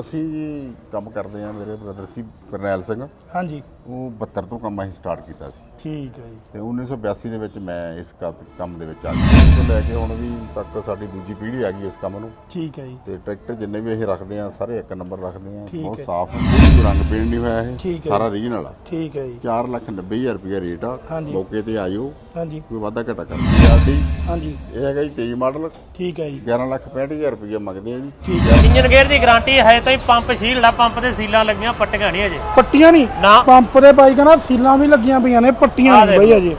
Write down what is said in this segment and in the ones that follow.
ਅਸੀਂ ਜੀ ਕੰਮ ਕਰਦੇ ਆ ਮੇਰੇ ਬ੍ਰਦਰ ਸੀ ਕਰਨੈਲ ਸਿੰਘ। ਹਾਂਜੀ। ਉਹ 72 ਤੋਂ ਕੰਮ ਅਸੀਂ ਸਟਾਰਟ ਕੀਤਾ ਸੀ। ਠੀਕ ਹੈ ਜੀ। ਤੇ 1982 ਦੇ ਵਿੱਚ ਮੈਂ ਇਸ ਕ- ਕੰਮ ਦੇ ਵਿੱਚ ਆ ਗਿਆ। ਉਸ ਤੋਂ ਲੈ ਕੇ ਹੁਣ ਵੀ ਤੱਕ ਸਾਡੀ ਦੂਜੀ ਪੀੜ੍ਹੀ ਆ ਗਈ ਇਸ ਕੰਮ ਨੂੰ। ਠੀਕ ਹੈ ਜੀ। ਤੇ ਟਰੈਕਟਰ ਜਿੰਨੇ ਵੀ ਅਸੀਂ ਰੱਖਦੇ ਆ ਸਾਰੇ ਇੱਕ ਨੰਬਰ ਰੱਖਦੇ ਆ ਠੀਕ ਬਹੁਤ ਹੈ। ਸਾਫ਼ ਕੋਈ ਰੰਗ ਪੇਂਟ ਨਹੀਂ ਹੋਇਆ ਠੀਕ ਇਹ ਹੈ। ਸਾਰਾ ਰੀਜਨਲ ਆ। ਠੀਕ ਹੈ ਜੀ। 490000 ਰੁਪਏ ਰੇਟ ਆ। ਹਾਂਜੀ। ਮੌਕੇ ਤੇ ਆਇਓ। ਹਾਂਜੀ। ਕੋਈ ਵਾਧਾ ਘਟਾ ਕਰ ਸਾਡੀ ਹਾਂਜੀ। ਇਹ ਹੈਗਾ ਜੀ 23 ਮਾਡਲ। ਠੀਕ ਹੈ ਜੀ। 1165000 ਰੁਪਏ ਮੰਗਦੇ ਆ ਜੀ। ਠੀਕ ਹੈ। ਇੰਜਨ ਗੇਅਰ ਦੀ ਗਾਰੰਟੀ ਹੈ ਤਾਂ ਹੀ ਪੰਪ ਸ਼ੀਲਡ ਆ ਪੰਪ ਤੇ ਸੀਲਾਂ ਲੱਗੀਆਂ ਪੱਟੀਆਂ ਨਹੀਂ ਅਜੇ ਪੱਟੀਆਂ ਨਹੀਂ? ਨਾ। ਪੰਪ ਦੇ ਬਾਈ ਕਹਿੰਦਾ ਸੀਲਾਂ ਵੀ ਲੱਗੀਆਂ ਪਈਆਂ ਨੇ ਪੱਟੀਆਂ ਆਹ ਨਹੀਂ ਬਈ ਅਜੇ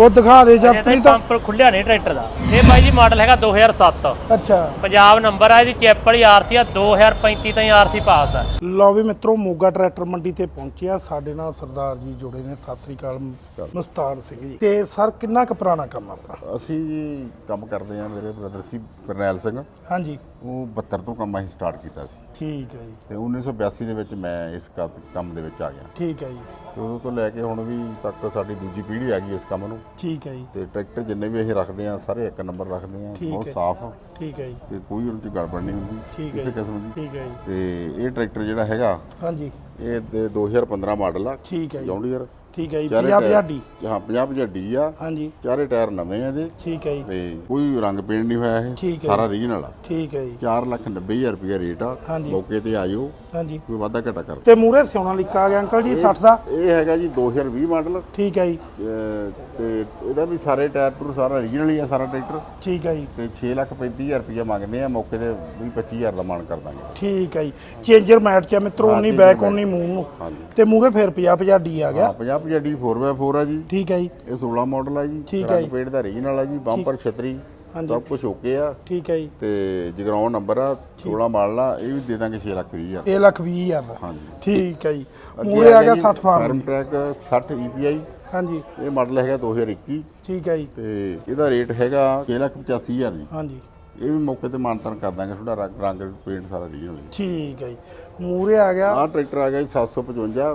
ਉਹ ਦਿਖਾ ਦੇ ਅਜੇ ਤਾਂ ਜਸਪ੍ਰੀਤ ਤਾਂ ਪੰਪ ਖੁੱਲਿਆ ਨਹੀਂ ਟਰੈਕਟਰ ਦਾ। ਇਹ ਬਾਈ ਜੀ ਮਾਡਲ ਹੈਗਾ 2007 ਅੱਛਾ। ਪੰਜਾਬ ਨੰਬਰ ਆ ਇਹਦੀ ਚੈਪ ਵਾਲੀ ਆਰਸੀ ਆ 2035 ਤਾਈਂ ਆਰਸੀ ਪਾਸ ਆ। ਲਓ ਵੀ ਮਿੱਤਰੋ ਮੋਗਾ ਟਰੈਕਟਰ ਮੰਡੀ ਤੇ ਪਹੁੰਚਿਆ ਸਾਡੇ ਨਾਲ ਸਰਦਾਰ ਜੀ ਜੁੜੇ ਨੇ। ਸਤਿ ਸ੍ਰੀ ਅਕਾਲ ਮਸਤਾਰ ਸਿੰਘ ਜੀ। ਤੇ ਸਰ ਕਿੰਨਾ ਕੁ ਪੁਰਾਣਾ ਕੰਮ ਆ ਆਪਣਾ? ਅਸੀਂ ਜੀ ਕੰਮ ਕਰਦੇ ਆ ਮੇਰੇ ਬ੍ਰਦਰ ਸੀ ਕਰਨੈਲ ਸਿੰਘ। ਹਾਂਜੀ। ਉਹ 72 ਤੋਂ ਕੰਮ ਅਸੀਂ ਸਟਾਰਟ ਕੀਤਾ ਸੀ। ਠੀਕ ਹੈ ਜੀ। ਤੇ 1982 ਦੇ ਵਿੱਚ ਮੈਂ ਇਸ ਕ- ਕੰਮ ਦੇ ਵਿੱਚ ਆ ਗਿਆ। ਠੀਕ ਹੈ ਜੀ। ਤੇ ਉਦੋਂ ਤੋਂ ਲੈ ਕੇ ਹੁਣ ਵੀ ਤੱਕ ਸਾਡੀ ਦੂਜੀ ਪੀੜ੍ਹੀ ਆ ਗਈ ਇਸ ਕੰਮ ਨੂੰ। ਠੀਕ ਹੈ ਜੀ। ਤੇ ਟਰੈਕਟਰ ਜਿੰਨੇ ਵੀ ਅਸੀਂ ਰੱਖਦੇ ਆ ਸਾਰੇ ਇੱਕ ਨੰਬਰ ਰੱਖਦੇ ਆ ਠੀਕ ਬਹੁਤ ਹੈ। ਸਾਫ਼। ਠੀਕ ਹੈ ਜੀ। ਤੇ ਕੋਈ ਉਹਦੇ ਚ ਗੜਬੜ ਨਹੀਂ ਹੁੰਦੀ ਠੀਕ ਹੈ ਕਿਸੇ ਜੀ। ਕਿਸਮ ਦੀ। ਠੀਕ ਹੈ ਜੀ। ਤੇ ਇਹ ਟਰੈਕਟਰ ਜਿਹੜਾ ਹੈਗਾ ਹਾਂਜੀ। ਇਹ ਦੇ 2015 ਮਾਡਲ ਆ। ਠੀਕ ਹੈ ਜੀ। ਜੌਂਡੀਅਰ ਠੀਕ ਹੈ ਜੀ ਚਾਰੇ 50 ਟਾਇਰ- ਡੀ ਹਾਂ 50 50 ਡੀ ਆ। ਹਾਂਜੀ। ਚਾਰੇ ਟਾਇਰ ਨਵੇਂ ਆ ਇਹਦੇ। ਠੀਕ ਹੈ ਜੀ। ਤੇ ਕੋਈ ਰੰਗ ਪੇਂਟ ਨਹੀਂ ਹੋਇਆ ਇਹ। ਹੈ ਸਾਰਾ ਰੀਜਨਲ ਆ। ਠੀਕ ਹੈ ਜੀ। 490000 ਰੁਪਏ ਰੇਟ ਆ। ਹਾਂਜੀ। ਮੌਕੇ ਤੇ ਆਇਓ। ਹਾਂਜੀ। ਕੋਈ ਵਾਧਾ ਘਟਾ ਕਰ। ਤੇ ਮੂਰੇ ਸਿਉਣਾ ਲਿਖਾ ਆ ਗਿਆ ਅੰਕਲ ਜੀ 60 ਦਾ। ਇਹ ਹੈਗਾ ਜੀ 2020 ਮਾਡਲ। ਠੀਕ ਹੈ ਜੀ। ਤੇ ਇਹਦਾ ਵੀ ਸਾਰੇ ਟਾਇਰ ਟੂਰ ਸਾਰਾ ਰੀਜਨਲ ਹੀ ਆ ਸਾਰਾ ਟਰੈਕਟਰ। ਠੀਕ ਹੈ ਜੀ। ਤੇ 635000 ਰੁਪਏ ਮੰਗਦੇ ਆ ਮੌਕੇ ਤੇ 20 25000 ਦਾ ਮਾਨ ਕਰ ਦਾਂਗੇ। ਠੀਕ ਹੈ ਜੀ। ਚੇਂਜਰ ਮੈਟ ਚ ਆ ਮਿੱਤਰੋ ਹਾਂ, ਉਨੀ changer ਬੈਕ mat। ਉਨੀ ਮੂੰਹ ਨੂੰ। ਹਾਂਜੀ। ਤੇ ਮੂਰੇ ਫੇਰ 50 50 ਡੀ ਆ ਗਿਆ। ਹਾਂ 50 50 ਡੀ 4x4 ਆ ਜੀ। ਠੀਕ ਹੈ ਜੀ। ਇਹ 16 ਮਾਡਲ ਆ ਜੀ। ਠੀਕ ਹੈ ਰੰਗ ਪੇਂਟ ਦਾ ਰੀਜਨਲ ਆ ਜੀ ਬੰਪਰ ਛਤਰੀ। ਸਭ ਕੁਝ ਓਕੇ ਆ। ਠੀਕ ਹੈ ਜੀ। ਤੇ ਜਗਰਾਉਂ ਨੰਬਰ ਆ 16 ਮਾਡਲ ਆ ਇਹ ਵੀ ਦੇ ਦਾਂਗੇ 6 ਲੱਖ 20 ਹਜ਼ਾਰ। ਇਹ ਲੱਖ 20 ਹਜ਼ਾਰ ਦਾ। ਹਾਂਜੀ। ਠੀਕ ਹੈ ਜੀ। ਮੂਰੇ ਆ ਗਿਆ ਜੀ 60 ਫਾਰਮ। ਫਾਰਮ ਟਰੈਕ 60 EPI ਹਾਂਜੀ। ਇਹ ਮਾਡਲ ਹੈਗਾ 2021 ਠੀਕ ਹੈ ਜੀ। ਤੇ ਇਹਦਾ ਰੇਟ ਹੈਗਾ 6 ਲੱਖ 85 ਹਜ਼ਾਰ ਜੀ। ਹਾਂਜੀ। ਇਹ ਵੀ ਮੌਕੇ ਤੇ ਮਾਨਤਨ ਕਰ ਦਾਂਗੇ ਥੋੜਾ ਰੰਗ ਪੇਂਟ ਸਾਰਾ ਰੀਜਨਲ ਠੀਕ ਹੈ ਜੀ। ਮੂਰੇ ਆ ਗਿਆ ਆਹ ਟਰੈਕਟਰ ਆ ਗਿਆ ਜੀ 755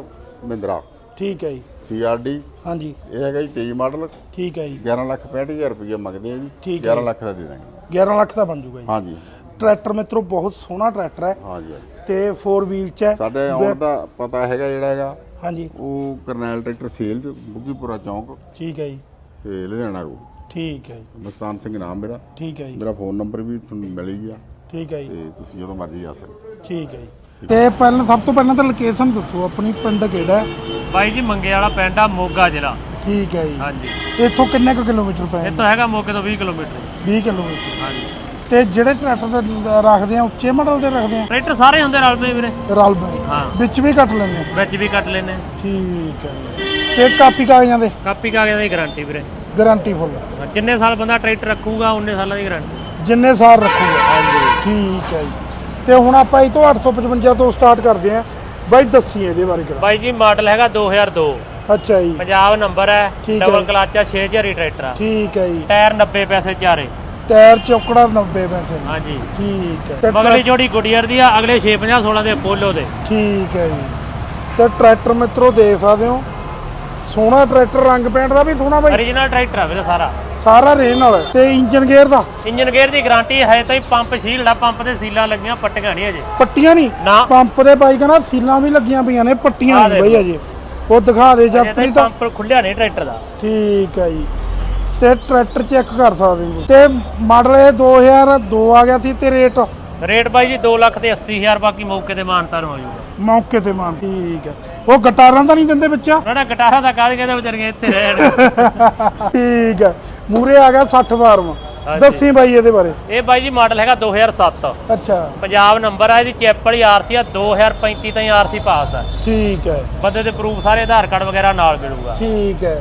ਮਹਿੰਦਰਾ। ਠੀਕ ਹੈ ਜੀ। CRD ਹਾਂਜੀ। ਇਹ ਹੈਗਾ ਜੀ 23 ਮਾਡਲ। ਠੀਕ ਹੈ ਜੀ। 11 ਲੱਖ 65000 ਰੁਪਏ ਮੰਗਦੇ ਆ ਜੀ। ਠੀਕ ਹੈ 11 ਲੱਖ ਦਾ ਦੇ ਦਾਂਗੇ। 11 ਲੱਖ ਦਾ ਬਣ ਜੂਗਾ ਜੀ। ਹਾਂਜੀ। ਟਰੈਕਟਰ ਮਿੱਤਰੋ ਬਹੁਤ ਸੋਹਣਾ ਟਰੈਕਟਰ ਹੈ। ਹਾਂਜੀ ਹਾਂਜੀ। ਤੇ 4 ਵੀਲ ਚ ਹੈ। ਸਾਡੇ ਆਉਣ ਦਾ ਪਤਾ ਹੈਗਾ ਜਿਹੜਾ ਹੈਗਾ। ਹਾਂਜੀ। ਉਹ ਕਰਨੈਲ ਟਰੈਕਟਰ ਸੇਲਜ਼ ਬੁੱਗੀਪੁਰਾ ਚੌਂਕ। ਠੀਕ ਹੈ ਜੀ। ਤੇ ਲੁਧਿਆਣਾ ਰੋਡ। ਠੀਕ ਹੈ ਜੀ। ਮਸਤਾਨ ਸਿੰਘ ਨਾਮ ਮੇਰਾ। ਠੀਕ ਹੈ ਜੀ। ਮੇਰਾ ਫੋਨ ਨੰਬਰ ਵੀ ਤੁਹਾਨੂੰ ਮਿਲ ਹੀ ਗਿਆ। ਠੀਕ ਹੈ ਜੀ। ਤੇ ਤੁਸੀਂ ਜਦੋਂ ਮਰਜ਼ੀ ਆ ਸਕਦੇ ਠੀਕ ਹੈ ਜੀ। ਤੇ ਪਹਿਲਾਂ ਸਭ ਤੋਂ ਪਹਿਲਾਂ ਤਾਂ ਲੋਕੇਸ਼ਨ ਦੱਸੋ ਆਪਣੀ ਪਿੰਡ ਕਿਹੜਾ ਹੈ? ਬਾਈ ਜੀ ਮੰਗੇ ਵਾਲਾ ਪਿੰਡ ਆ ਮੋਗਾ ਜ਼ਿਲ੍ਹਾ। ਠੀਕ ਹੈ ਜੀ। ਹਾਂਜੀ। ਇੱਥੋਂ ਕਿੰਨੇ ਕੁ ਕਿਲੋਮੀਟਰ ਪਏ ਇਹ ਤੋਂ ਹੈਗਾ ਮੋਗੇ ਤੋਂ 20 ਕਿਲੋਮੀਟਰ। 20 ਕਿਲੋਮੀਟਰ। ਹਾਂਜੀ। ਤੇ ਜਿਹੜੇ ਟਰੈਕਟਰ ਦੇ ਰੱਖਦੇ ਆ ਉੱਚੇ ਮਾਡਲ ਦੇ ਰੱਖਦੇ ਆ? ਟਰੈਕਟਰ ਸਾਰੇ ਹੁੰਦੇ ਰਲਵੇਂ ਵੀਰੇ। ਰਲ ਬਈ ਹਾਂ। ਵਿੱਚ ਵੀ ਕੱਟ ਲੈਂਦੇ ਆ। ਵਿੱਚ ਵੀ ਕੱਟ ਲੈਨੇ ਠੀਕ ਹੈ ਤੇ ਕਾਪੀ ਕਾਗਜ਼ਾਂ ਦੇ? ਕਾਪੀ ਕਾਗਜ਼ਾਂ ਦੀ ਗਾਰੰਟੀ ਵੀਰੇ। Guarantee full. ਹਾਂ, ਜਿੰਨੇ ਸਾਲ ਬੰਦਾ ਟਰੈਕਟਰ ਰੱਖੂਗਾ ਉਨੇ ਸਾਲਾਂ ਦੀ ਗਾਰੰਟੀ। ਜਿੰਨੇ ਸਾਲ ਰੱਖੂਗਾ। ਠੀਕ ਹੈ ਜੀ। ਤੇ ਹੁਣ ਆਪਾਂ ਇਹ ਤੋਂ 855 ਤੋਂ ਸਟਾਰਟ ਕਰਦੇ ਆ ਬਾਈ ਦੱਸੀ ਇਹਦੇ ਬਾਰੇ ਕਰਾ ਬਾਈ ਜੀ ਮਾਡਲ ਹੈਗਾ 2002 ਅੱਛਾ ਜੀ। ਪੰਜਾਬ ਨੰਬਰ ਹੈ ਠੀਕ ਹੈ। ਡਬਲ ਕਲਚ ਆ 6000 ਟਰੈਕਟਰ ਆ। ਠੀਕ ਹੈ ਜੀ। ਟਾਇਰ 90 ਪੈਸੇ ਚਾਰੇ। ਟਾਇਰ ਚੌਕੜਾ 90 ਪੈਸੇ। ਹਾਂਜੀ। ਠੀਕ ਹੈ। ਮਗਲੀ ਜੋੜੀ ਗੁੱਡੀਅਰ ਦੀ ਆ ਅਗਲੇ 650 16 ਦੇ ਪੋਲੋ ਦੇ ਠੀਕ ਹੈ ਜੀ। ਤੇ ਟਰੈਕਟਰ ਮਿੱਤਰੋ ਦੇਖ ਸਕਦੇ ਹੋ। ਸੋਹਣਾ ਟਰੈਕਟਰ ਰੰਗ ਪੈਂਟ ਦਾ ਵੀ ਸੋਹਣਾ ਬਾਈ। Origignal ਟਰੈਕਟਰ ਆ ਵੀਰੇ ਸਾਰਾ। ਸਾਰਾ ਰੇਨ ਨਾਲ ਹੈ। ਤੇ ਇੰਜਨ ਗੇਅਰ ਦਾ। ਇੰਜਨ ਗੇਅਰ ਦੀ ਗਾਰੰਟੀ ਹੈ ਤਾਂ ਹੀ ਪੰਪ ਸ਼ੀਲਡ ਆ ਪੰਪ ਤੇ ਸੀਲਾਂ ਲੱਗੀਆਂ ਪੱਟੀਆਂ ਨਹੀਂ ਅਜੇ ਪੱਟੀਆਂ ਨਹੀਂ? ਨਾ। ਪੰਪ ਦੇ ਬਾਈ ਕਹਿੰਦਾ ਸੀਲਾਂ ਵੀ ਲੱਗੀਆਂ ਪਈਆਂ ਨੇ ਪੱਟੀਆਂ ਆਹ ਨਹੀਂ ਬਈ ਅਜੇ ਉਹ ਦਿਖਾ ਦੇ ਅਜੇ ਤਾਂ ਜਸਪ੍ਰੀਤ ਪੰਪ ਖੁੱਲਿਆ ਨਹੀਂ ਟਰੈਕਟਰ ਦਾ। ਠੀਕ ਹੈ ਜੀ। ਤੇ ਟਰੈਕਟਰ ਚੈੱਕ ਕਰ ਸਕਦੇ ਹੋ। ਤੇ ਮਾਡਲ ਇਹ 2002 ਆ ਗਿਆ ਸੀ ਤੇ ਰੇਟ ਰੇਟ ਬਾਈ ਜੀ 2 ਲੱਖ ਤੇ 80 ਹਜ਼ਾਰ ਬਾਕੀ ਮੌਕੇ ਤੇ ਮਾਨਤਾਰ ਹੋ ਜਾਊਗਾ ਮੌਕੇ ਤੇ ਮਾਨ ਠੀਕ ਹੈ। ਉਹ ਗਟਾਰਾਂ ਤਾਂ ਨਹੀਂ ਦਿੰਦੇ ਬੱਚਾ ਉਹਨਾਂ ਨੇ ਗਟਾਰਾਂ ਦਾ ਕਾਹਦੇ ਕਹਿੰਦੇ ਵਿਚਾਰੀਆਂ ਇੱਥੇ ਰਹਿਣ। ਠੀਕ ਹੈ। ਮੂਰੇ ਆ ਗਿਆ 60 ਫਾਰਮ ਦੱਸੀ ਬਾਈ ਇਹਦੇ ਬਾਰੇ। ਇਹ ਬਾਈ ਜੀ ਮਾਡਲ ਹੈਗਾ 2007 ਅੱਛਾ। ਪੰਜਾਬ ਨੰਬਰ ਆ ਇਹਦੀ ਚੈਪ ਵਾਲੀ ਆਰਸੀ ਆ 2035 ਤਾਈਂ ਆਰਸੀ ਪਾਸ ਆ। ਠੀਕ ਹੈ। ਬੰਦੇ ਦੇ ਪ੍ਰੂਫ ਸਾਰੇ ਆਧਾਰ ਕਾਰਡ ਵਗੈਰਾ ਨਾਲ ਮਿਲੂਗਾ। ਠੀਕ ਹੈ।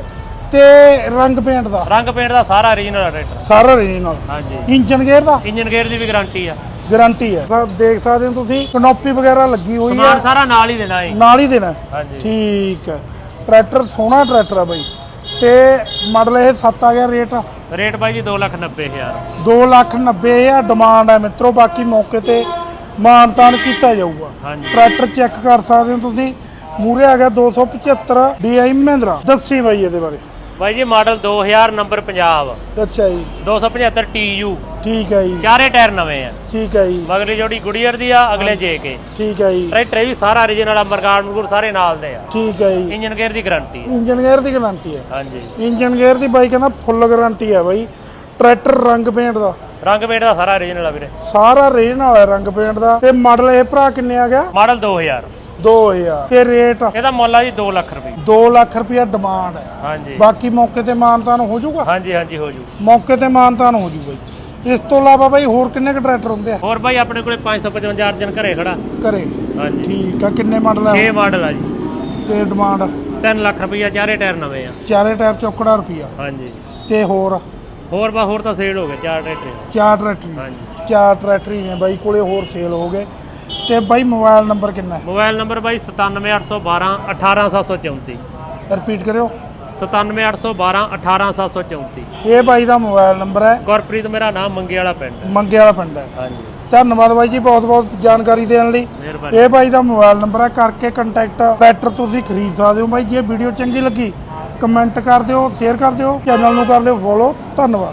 ਤੇ ਰੰਗ ਪੇਂਟ ਦਾ? ਰੰਗ ਪੇਂਟ ਦਾ ਸਾਰਾ origignal ਟਰੈਕਟਰ ਸਾਰਾ ਰੀਜਨਲ ਹਾਂਜੀ। ਇੰਜਨ ਗੇਅਰ ਦਾ? ਇੰਜਨ ਗੇਅਰ ਦੀ ਵੀ ਗਾਰੰਟੀ ਆ। ਗਾਰੰਟੀ ਹੈ। ਸਰ ਦੇਖ ਸਕਦੇ ਹੋ ਤੁਸੀਂ ਕਨੋਪੀ ਵਗੈਰਾ ਲੱਗੀ ਹੋਈ ਹੈ। ਸਮਾਨ ਸਾਰਾ ਨਾਲ ਹੀ ਦੇਣਾ ਹੈ। ਨਾਲ ਹੀ ਦੇਣਾ ਹਾਂਜੀ। ਠੀਕ ਹੈ। ਟਰੈਕਟਰ ਸੋਹਣਾ ਟਰੈਕਟਰ ਆ ਬਾਈ। ਤੇ ਮਾਡਲ ਇਹ 7 ਆ ਗਿਆ ਰੇਟ। ਰੇਟ ਬਾਈ ਜੀ 290000 2 ਲੱਖ 90 ਹਜ਼ਾਰ ਡਿਮਾਂਡ ਹੈ ਮਿੱਤਰੋ ਬਾਕੀ ਮੌਕੇ ਤੇ ਮਾਨਤਾਨ ਕੀਤਾ ਜਾਊਗਾ। ਟਰੈਕਟਰ ਚੈੱਕ ਕਰ ਸਕਦੇ ਹੋ ਤੁਸੀਂ। ਮੂਰੇ ਆ ਗਿਆ 275 DI ਮਹਿੰਦਰਾ। ਦੱਸੀ ਬਾਈ ਇਹਦੇ ਬਾਰੇ। ਬਾਈ ਜੀ ਮਾਡਲ 2000 ਨੰਬਰ ਪੰਜਾਬ। ਅੱਛਾ ਜੀ। 275 TU ਠੀਕ ਹੈ ਜੀ। ਚਾਰੇ ਟਾਇਰ ਨਵੇਂ ਆ। ਠੀਕ ਹੈ ਜੀ। ਮਗਲੀ ਜੋੜੀ ਗੁੜੀਅਰ ਦੀ ਆ ਅਗਲੇ ਜੇ ਕੇ ਠੀਕ ਹੈ ਜੀ। ਟਰੈਕਟਰ ਵੀ ਸਾਰਾ origignal ਆ ਮਰਗਾੜ ਮਰਗੂਰ ਸਾਰੇ ਨਾਲ ਦੇ ਆ। ਠੀਕ ਹੈ ਜੀ। ਇੰਜਨ ਗੇਅਰ ਦੀ ਗਾਰੰਟੀ ਹੈ ਇੰਜਨ ਗੇਅਰ ਦੀ ਗਾਰੰਟੀ ਹੈ ਹਾਂਜੀ। ਇੰਜਨ ਗੇਅਰ ਦੀ ਬਾਈ ਕਹਿੰਦਾ ਫੁੱਲ ਗਾਰੰਟੀ ਹੈ ਬਾਈ। ਟਰੈਕਟਰ ਰੰਗ ਪੇਂਟ ਦਾ। ਰੰਗ ਪੇਂਟ ਦਾ ਸਾਰਾ origignal ਆ ਵੀਰੇ। ਸਾਰਾ ਰੇਨ ਵਾਲਾ ਰੰਗ ਪੇਂਟ ਦਾ। ਤੇ ਮਾਡਲ ਇਹ ਭਰਾ ਕਿੰਨੇ ਆ ਗਿਆ? ਮਾਡਲ 2000 2000 ਤੇ ਰੇਟ ਇਹਦਾ ਮੁੱਲ ਆ ਜੀ 2 ਲੱਖ ਰੁਪਏ। 2 ਲੱਖ ਰੁਪਇਆ ਡਿਮਾਂਡ ਹੈ। ਹਾਂਜੀ। ਬਾਕੀ ਮੌਕੇ ਤੇ ਮਾਨਤਾਨ ਹੋ ਜਾਊਗਾ? ਹਾਂਜੀ ਹਾਂਜੀ ਹੋ ਜੂ। ਮੌਕੇ ਤੇ ਮਾਨਤਾਨ ਹੋ ਜੂ ਬਾਈ। ਇਸ ਤੋਂ ਇਲਾਵਾ ਬਾਈ ਹੋਰ ਕਿੰਨੇ ਕੁ ਟਰੈਕਟਰ ਹੁੰਦੇ ਆ? ਹੋਰ ਬਾਈ ਆਪਣੇ ਕੋਲੇ 555 ਅਰਜਨ ਘਰੇ ਖੜਾ। ਘਰੇ। ਹਾਂਜੀ। ਠੀਕ ਆ ਕਿੰਨੇ ਮਾਡਲ ਆ? 6 ਮਾਡਲ ਆ ਜੀ। ਤੇ ਡਿਮਾਂਡ 3 ਲੱਖ ਰੁਪਈਆ ਚਾਰੇ ਟਾਇਰ ਨਵੇਂ ਆ। ਚਾਰੇ ਟਾਇਰ ਚੌਕੜਾ ਰੁਪਿਆ ਹਾਂਜੀ। ਤੇ ਹੋਰ? ਹੋਰ ਬਾ ਹੋਰ ਤਾਂ ਸੇਲ ਹੋ ਗਏ ਚਾਰ ਟਰੈਕਟਰ ਚਾਰ ਟਰੈਕਟਰ। ਹਾਂਜੀ। ਚਾਰ ਟਰੈਕਟਰ ਹੀ ਨੇ ਬਾਈ ਕੋਲੇ ਹੋਰ ਸੇਲ ਹੋ ਗਏ। ਤੇ ਬਾਈ ਮੋਬਾਈਲ ਨੰਬਰ ਕਿੰਨਾ ਹੈ? ਮੋਬਾਈਲ ਨੰਬਰ ਬਾਈ 97812 18734 ਰਿਪੀਟ ਕਰਿਓ। 97812 18734 ਇਹ ਬਾਈ ਦਾ ਮੋਬਾਈਲ ਨੰਬਰ ਹੈ। ਗੁਰਪ੍ਰੀਤ ਮੇਰਾ ਨਾਮ ਮੰਗੇ ਵਾਲਾ ਪਿੰਡ ਮੰਗੇ ਵਾਲਾ ਪਿੰਡ ਹੈ। ਹਾਂਜੀ। ਧੰਨਵਾਦ ਬਾਈ ਜੀ ਬਹੁਤ ਬਹੁਤ ਜਾਣਕਾਰੀ ਦੇਣ ਲਈ। ਮਿਹਰਬਾਨੀ। ਇਹ ਬਾਈ ਦਾ ਮੋਬਾਈਲ ਨੰਬਰ ਹੈ ਕਰਕੇ ਕੰਟੈਕਟ ਟਰੈਕਟਰ ਤੁਸੀਂ ਖਰੀਦ ਸਕਦੇ ਹੋ ਬਾਈ। ਜੇ ਵੀਡੀਓ ਚੰਗੀ ਲੱਗੀ ਕਮੈਂਟ ਕਰ ਦਿਓ ਸ਼ੇਅਰ ਕਰ ਦਿਓ ਚੈਨਲ ਨੂੰ ਕਰ ਲਿਓ ਫੋਲੋ ਧੰਨਵਾਦ।